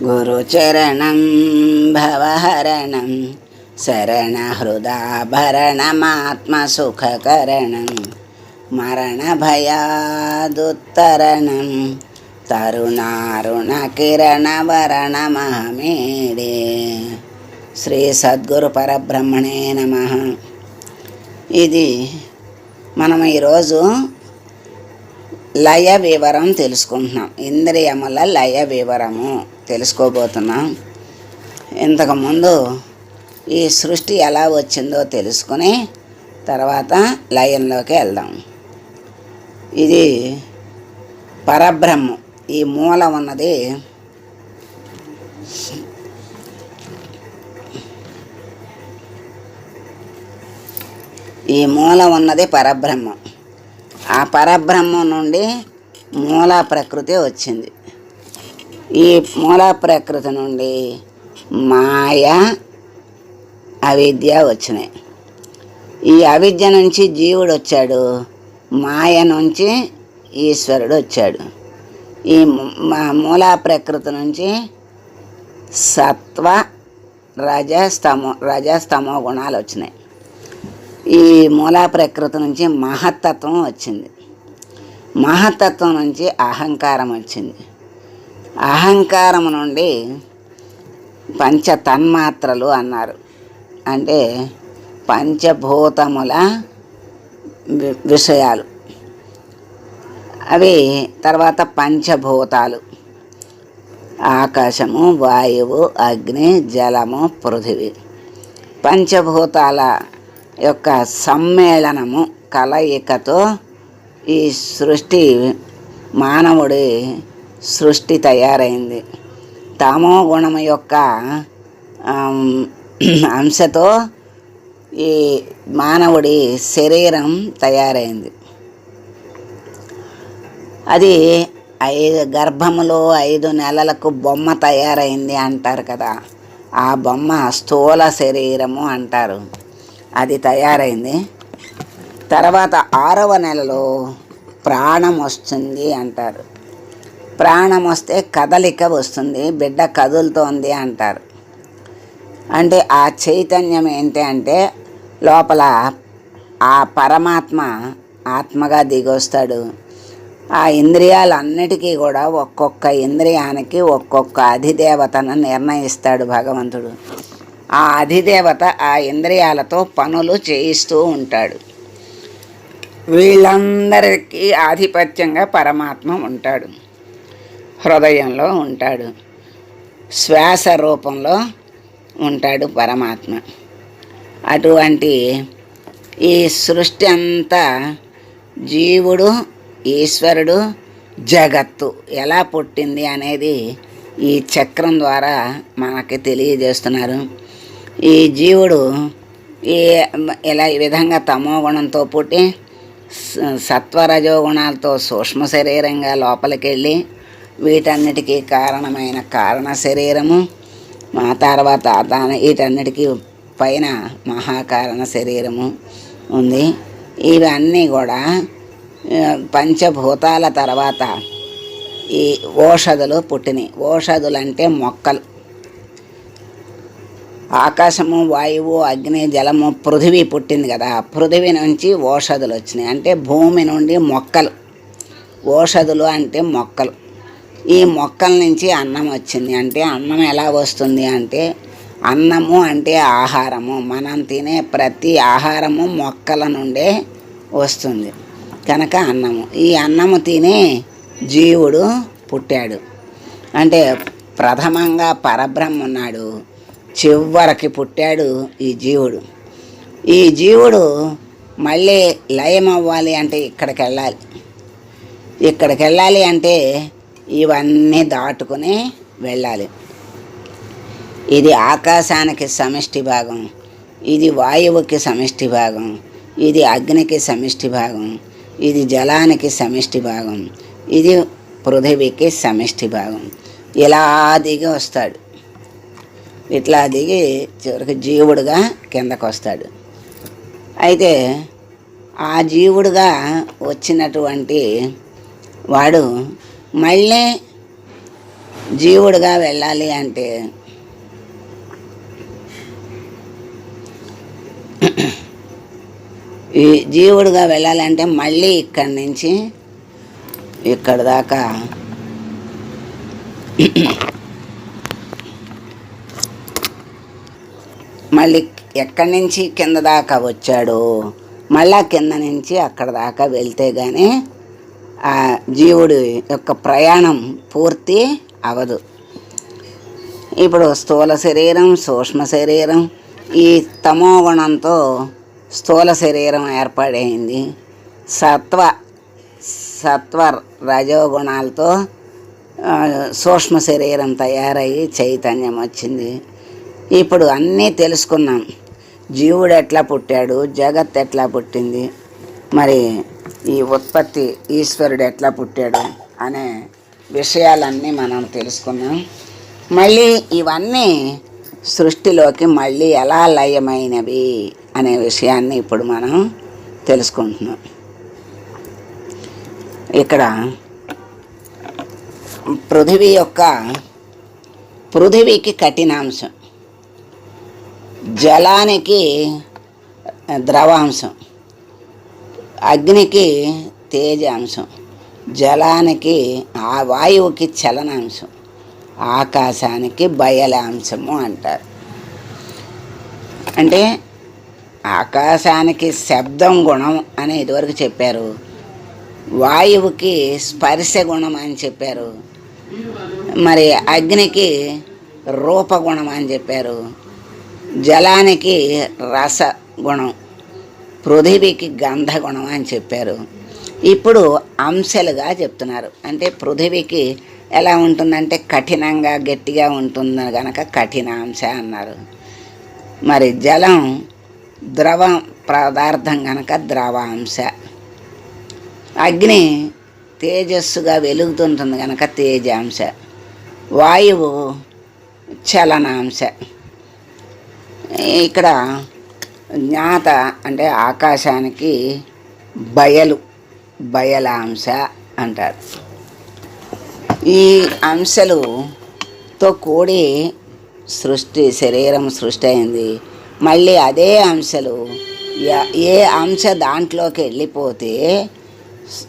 గురుచరణం భవహరణం శరణహృదాభరణమాత్మసుఖకరణం మరణభయాదుత్తరణం తరుణారుణ కిరణవరణమహమేడే శ్రీ సద్గురు పరబ్రహ్మణే నమ ఇది మనం ఈరోజు లయ వివరం తెలుసుకుంటున్నాం. ఇంద్రియముల లయ వివరము తెలుసుకోబోతున్నాం ఇంతకుముందు ఈ సృష్టి ఎలా వచ్చిందో తెలుసుకుని తర్వాత లయంలోకి వెళ్దాం. ఇది పరబ్రహ్మం. ఈ మూల ఉన్నది ఈ మూల ఉన్నది పరబ్రహ్మం. ఆ పరబ్రహ్మం నుండి మూల ప్రకృతి వచ్చింది. ఈ మూల ప్రకృతి నుండి మాయ అవిద్య వచ్చినాయి. ఈ అవిద్య నుంచి జీవుడు వచ్చాడు. మాయ నుంచి ఈశ్వరుడు వచ్చాడు. ఈ మా- మూల ప్రకృతి నుంచి సత్వ రజస్తమో రజస్తమో గుణాలు వచ్చినాయి. ఈ మూలా ప్రకృతి నుంచి మహత్తత్వం వచ్చింది. మహత్తత్వం నుంచి అహంకారం వచ్చింది. అహంకారం నుండి పంచ తన్మాత్రలు అన్నారు. అంటే పంచభూతముల విషయాలు. అవి తర్వాత పంచభూతాలు. ఆకాశము వాయువు అగ్ని జలము పృథివీ. పంచభూతాల యొక్క సమ్మేళనము కలయికతో ఈ సృష్టి మానవుడి సృష్టి తయారైంది. తామో గుణము యొక్క అంశతో ఈ మానవుడి శరీరం తయారైంది. అది ఐదు గర్భములో ఐదు నెలలకు బొమ్మ తయారైంది అంటారు కదా. ఆ బొమ్మ స్థూల శరీరము అంటారు. అది తయారైంది. తర్వాత ఆరవ నెలలో ప్రాణం వస్తుంది అంటారు. ప్రాణం వస్తే కదలిక వస్తుంది బిడ్డ కదులుతోంది అంటారు. అంటే ఆ చైతన్యం ఏంటి అంటే లోపల ఆ పరమాత్మ ఆత్మగా దిగొస్తాడు. ఆ ఇంద్రియాలన్నిటికీ కూడా ఒక్కొక్క ఇంద్రియానికి ఒక్కొక్క అధిదేవతను నిర్ణయిస్తాడు భగవంతుడు. ఆ అధిదేవత ఆ ఇంద్రియాలతో పనులు చేయిస్తూ ఉంటాడు. వీళ్ళందరికీ ఆధిపత్యంగా పరమాత్మ ఉంటాడు. హృదయంలో ఉంటాడు. శ్వాస రూపంలో ఉంటాడు పరమాత్మ. అటువంటి ఈ సృష్టి అంతా జీవుడు ఈశ్వరుడు జగత్తు ఎలా పుట్టింది అనేది ఈ చక్రం ద్వారా మనకి తెలియజేస్తున్నారు. ఈ జీవుడు ఈ ఇలా ఈ విధంగా తమో గుణంతో పుట్టి సత్వరజోగుణాలతో సత్వరజో గుణాలతో సూక్ష్మ శరీరంగా లోపలికి వెళ్ళి వీటన్నిటికీ కారణమైన కారణ శరీరము మా తర్వాత దాని వీటన్నిటికీ పైన మహాకారణ శరీరము ఉంది. ఇవన్నీ కూడా పంచభూతాల తర్వాత ఈ ఓషధులు పుట్టినాయి. ఓషధులు అంటే మొక్కలు. ఆకాశము వాయువు అగ్ని జలము పృథివీ పుట్టింది కదా. పృథివీ నుంచి ఓషధులు వచ్చినాయి. అంటే భూమి నుండి మొక్కలు. ఓషధులు అంటే మొక్కలు. ఈ మొక్కల నుంచి అన్నం వచ్చింది. అంటే అన్నం ఎలా వస్తుంది అంటే అన్నము అంటే ఆహారము. మనం తినే ప్రతి ఆహారము మొక్కల నుండే వస్తుంది. కనుక అన్నము. ఈ అన్నము తినే జీవుడు పుట్టాడు. అంటే ప్రథమంగా పరబ్రహ్మ ఉన్నాడు. చివరికి పుట్టాడు ఈ జీవుడు. ఈ జీవుడు మళ్ళీ లయం అవ్వాలి అంటే ఇక్కడికి వెళ్ళాలి ఇక్కడికి వెళ్ళాలి అంటే ఇవన్నీ దాటుకుని వెళ్ళాలి. ఇది ఆకాశానికి సమిష్టి భాగం ఇది వాయువుకి సమిష్టి భాగం ఇది అగ్నికి సమిష్టి భాగం ఇది జలానికి సమిష్టి భాగం ఇది పృథివీకి సమిష్టి భాగం. ఇలా దిగి వస్తాడు. ఇట్లా దిగి చివరికి జీవుడుగా కిందకు వస్తాడు అయితే ఆ జీవుడుగా వచ్చినటువంటి వాడు మళ్ళీ జీవుడుగా వెళ్ళాలి అంటే ఈ జీవుడుగా వెళ్ళాలంటే మళ్ళీ ఇక్కడి నుంచి ఇక్కడ దాకా మళ్ళీ ఎక్కడి నుంచి కింద దాకా వచ్చాడు మళ్ళా కింద నుంచి అక్కడ దాకా వెళ్తే కానీ ఆ జీవుడి యొక్క ప్రయాణం పూర్తి అవదు. ఇప్పుడు స్థూల శరీరం సూక్ష్మ శరీరం ఈ తమో గుణంతో స్థూల శరీరం ఏర్పడైంది. సత్వ సత్వ రజోగుణాలతో సూక్ష్మ శరీరం తయారయ్యి చైతన్యం వచ్చింది. ఇప్పుడు అన్నీ తెలుసుకున్నాం. జీవుడు ఎట్లా పుట్టాడు జగత్ ఎట్లా పుట్టింది మరి ఈ ఉత్పత్తి ఈశ్వరుడు ఎట్లా పుట్టాడు అనే విషయాలన్నీ మనం తెలుసుకున్నాం. మళ్ళీ ఇవన్నీ సృష్టిలోకి మళ్ళీ ఎలా లయమైనవి అనే విషయాన్ని ఇప్పుడు మనం తెలుసుకుంటున్నాం. ఇక్కడ పృథివీ యొక్క పృథివీకి కఠినాంశం. జలానికి ద్రవాంశం. అగ్నికి తేజాంశం. జలానికి ఆ వాయువుకి చలనాంశం. ఆకాశానికి బయలాంశము అంటారు. అంటే ఆకాశానికి శబ్దం గుణం అని ఇదివరకు చెప్పారు. వాయువుకి స్పర్శ గుణం అని చెప్పారు. మరి అగ్నికి రూపగుణం అని చెప్పారు. జలానికి రస గుణం పృథివీకి గంధ గుణం అని చెప్పారు. ఇప్పుడు అంశాలుగా చెప్తున్నారు. అంటే పృథివీకి ఎలా ఉంటుందంటే కఠినంగా గట్టిగా ఉంటుంది కనుక కఠినాంశ అన్నారు. మరి జలం ద్రవ పదార్థం కనుక ద్రవాంశ అగ్ని తేజస్సుగా వెలుగుతుంటుంది కనుక తేజాంశ వాయువు చలనాంశ ఇక్కడ జ్ఞాత అంటే ఆకాశానికి బయలు బయలాంశ అంటారు. ఈ అంశాలుతో కూడి సృష్టి శరీరం సృష్టి అయింది. మళ్ళీ అదే అంశాలు ఏ అంశ దాంట్లోకి వెళ్ళిపోతే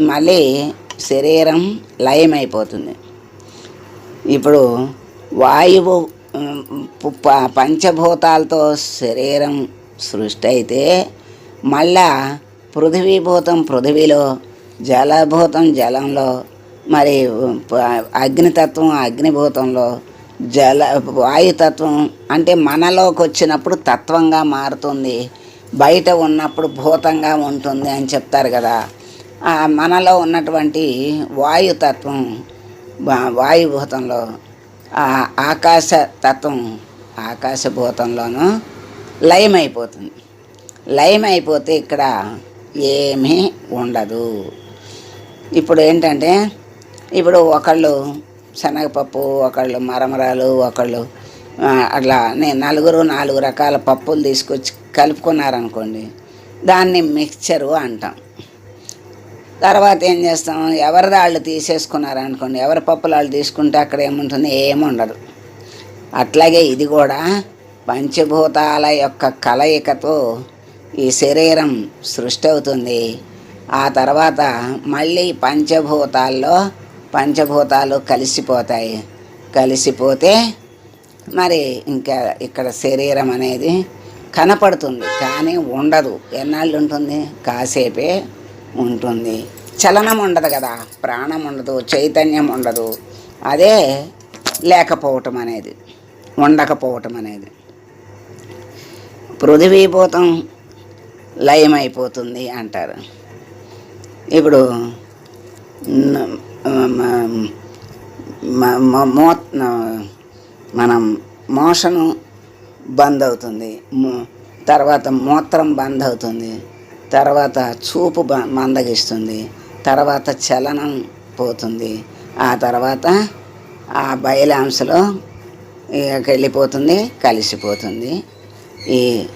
మళ్ళీ శరీరం లయమైపోతుంది. ఇప్పుడు వాయువు పంచభూతాలతో శరీరం సృష్టి అయితే మళ్ళా పృథివీభూతం పృథివీలో జలభూతం జలంలో మరి అగ్నితత్వం అగ్నిభూతంలో జల వాయుతత్వం అంటే మనలోకి వచ్చినప్పుడు తత్వంగా మారుతుంది బయట ఉన్నప్పుడు భూతంగా ఉంటుంది అని చెప్తారు కదా. మనలో ఉన్నటువంటి వాయుతత్వం వాయుభూతంలో ఆకాశ తత్వం ఆకాశభూతంలోనూ లయమైపోతుంది. లయమైపోతే ఇక్కడ ఏమీ ఉండదు. ఇప్పుడు ఏంటంటే ఇప్పుడు ఒకళ్ళు శనగపప్పు ఒకళ్ళు మరమరాలు ఒకళ్ళు అట్లా నేను నలుగురు నాలుగు రకాల పప్పులు తీసుకొచ్చి కలుపుకున్నారనుకోండి దాన్ని మిక్చరు అంటాం. తర్వాత ఏం చేస్తాం? ఎవరి వాళ్ళు తీసేసుకున్నారు అనుకోండి ఎవరి పప్పులు వాళ్ళు తీసుకుంటే అక్కడ ఏముంటుంది? ఏముండదు అట్లాగే ఇది కూడా పంచభూతాల యొక్క కలయికతో ఈ శరీరం సృష్టి అవుతుంది. ఆ తర్వాత మళ్ళీ పంచభూతాల్లో పంచభూతాలు కలిసిపోతాయి. కలిసిపోతే మరి ఇంకా ఇక్కడ శరీరం అనేది కనపడుతుంది కానీ ఉండదు. ఎన్నాళ్ళు ఉంటుంది? కాసేపే ఉంటుంది. చలనం ఉండదు కదా ప్రాణం ఉండదు చైతన్యం ఉండదు. అదే లేకపోవటం అనేది ఉండకపోవటం అనేది. పృథివీభూతం లయమైపోతుంది అంటారు. ఇప్పుడు మో మనం మోషను బంద్ అవుతుంది తర్వాత మూత్రం బంద్ అవుతుంది తర్వాత చూపు మందగిస్తుంది. తర్వాత చలనం పోతుంది. ఆ తర్వాత ఆ బయలాంశలో వెళ్ళిపోతుంది కలిసిపోతుంది ఈ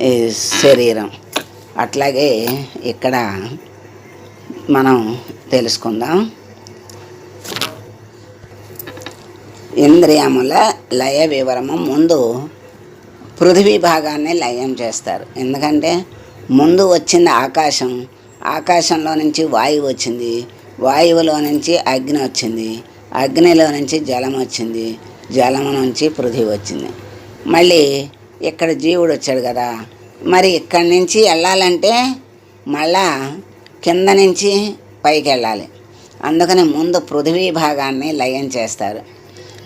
ఈ శరీరం. అట్లాగే ఇక్కడ మనం తెలుసుకుందాం. ఇంద్రియముల లయ వివరము ముందు పృథివీ భాగాన్ని లయం చేస్తారు. ఎందుకంటే ముందు వచ్చింది ఆకాశం. ఆకాశంలో నుంచి వాయువు వచ్చింది. వాయువులో నుంచి అగ్ని వచ్చింది. అగ్నిలో నుంచి జలం వచ్చింది. జలము నుంచి పృథివీ వచ్చింది. మళ్ళీ ఇక్కడ జీవుడు వచ్చాడు కదా. మరి ఇక్కడి నుంచి వెళ్ళాలంటే మళ్ళా కింద నుంచి పైకి వెళ్ళాలి. అందుకని ముందు పృథివీ భాగాన్ని లయం చేస్తారు.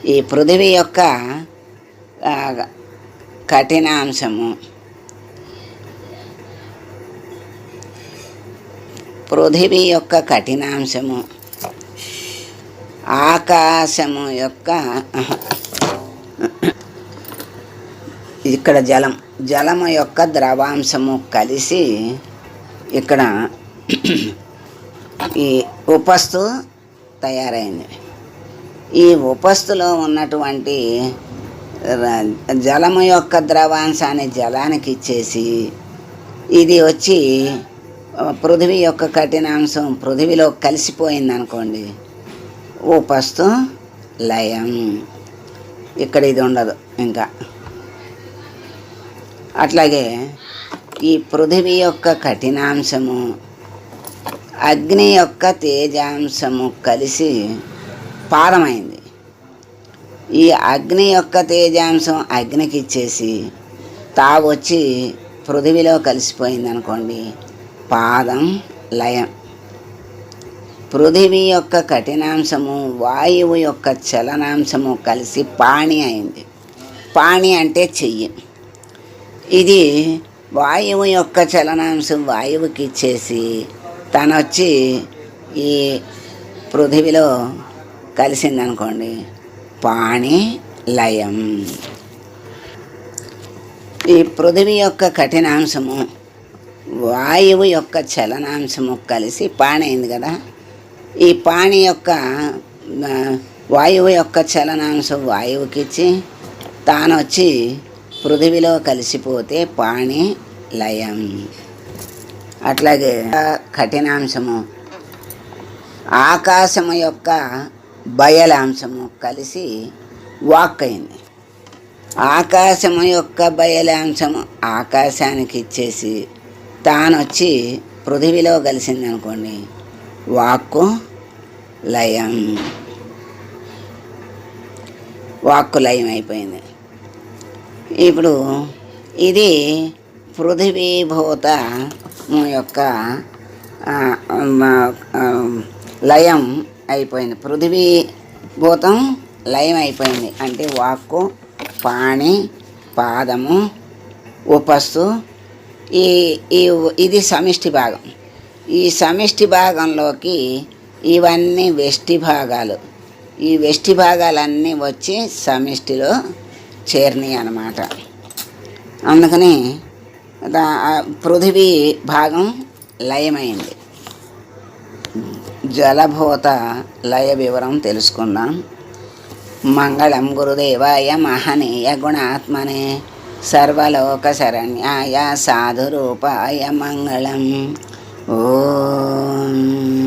ఈ పృథివీ యొక్క కఠిన కఠినాంశము పృథివీ యొక్క కఠినాంశము. ఆకాశము యొక్క ఇక్కడ జలం జలము యొక్క ద్రవాంశము కలిసి ఇక్కడ ఈ ఉపస్థు తయారైంది. ఈ ఉపస్థులో ఉన్నటువంటి జలము యొక్క ద్రవాంశాన్ని జలానికి ఇచ్చేసి ఇది వచ్చి పృథివీ యొక్క కఠినాంశం పృథివీలో కలిసిపోయింది అనుకోండి ఉపస్తు లయం. ఇక్కడ ఇది ఉండదు ఇంకా. అట్లాగే ఈ పృథివీ యొక్క కఠినాంశము అగ్ని యొక్క తేజాంశము కలిసి పాదమైంది ఈ అగ్ని యొక్క తేజాంశం అగ్నికి ఇచ్చేసి తావొచ్చి పృథివీలో కలిసిపోయింది అనుకోండి పాదం లయం. పృథివీ యొక్క కఠినాంశము వాయువు యొక్క చలనాంశము కలిసి పాణి అయింది. పాణి అంటే చెయ్యి. ఇది వాయువు యొక్క చలనాంశం వాయువుకి ఇచ్చేసి తను వచ్చి ఈ పృథివిలో కలిసిందనుకోండి. పాణి లయం. ఈ పృథివీ యొక్క కఠినాంశము వాయువు యొక్క చలనాంశము కలిసి పాణి అయింది కదా. ఈ పాణి యొక్క వాయువు యొక్క చలనాంశం వాయువుకి ఇచ్చి తాను వచ్చి పృథివిలో కలిసిపోతే పాణి లయం. అట్లాగే కఠినాంశము ఆకాశము యొక్క బయలాంశము కలిసి వాక్ అయింది ఆకాశము యొక్క బయలాంశము ఆకాశానికి ఇచ్చేసి తాను వచ్చి పృథివిలో కలిసింది అనుకోండి వాక్కు లయం. వాక్కు లయం అయిపోయింది. ఇప్పుడు ఇది పృథివీభూత యొక్క లయం అయిపోయింది. పృథివీ భూతం లయం అయిపోయింది. అంటే వాక్కు పాణి పాదము ఉపస్సు ఈ ఈ ఇది సమిష్టి భాగం. ఈ సమిష్టి భాగంలోకి ఇవన్నీ వెష్టి భాగాలు. ఈ వెష్టి భాగాలన్నీ వచ్చి సమిష్టిలో చేరినాయి అన్నమాట. అందుకని దా- పృథివీ భాగం లయమైంది. జలభూత లయ వివరం తెలుసుకుందాం. మంగళం గురుదేవాయ మహనీయ గుణాత్మనే సర్వలోక శరణ్యాయ సాధురూపాయ మంగళం. ఓం.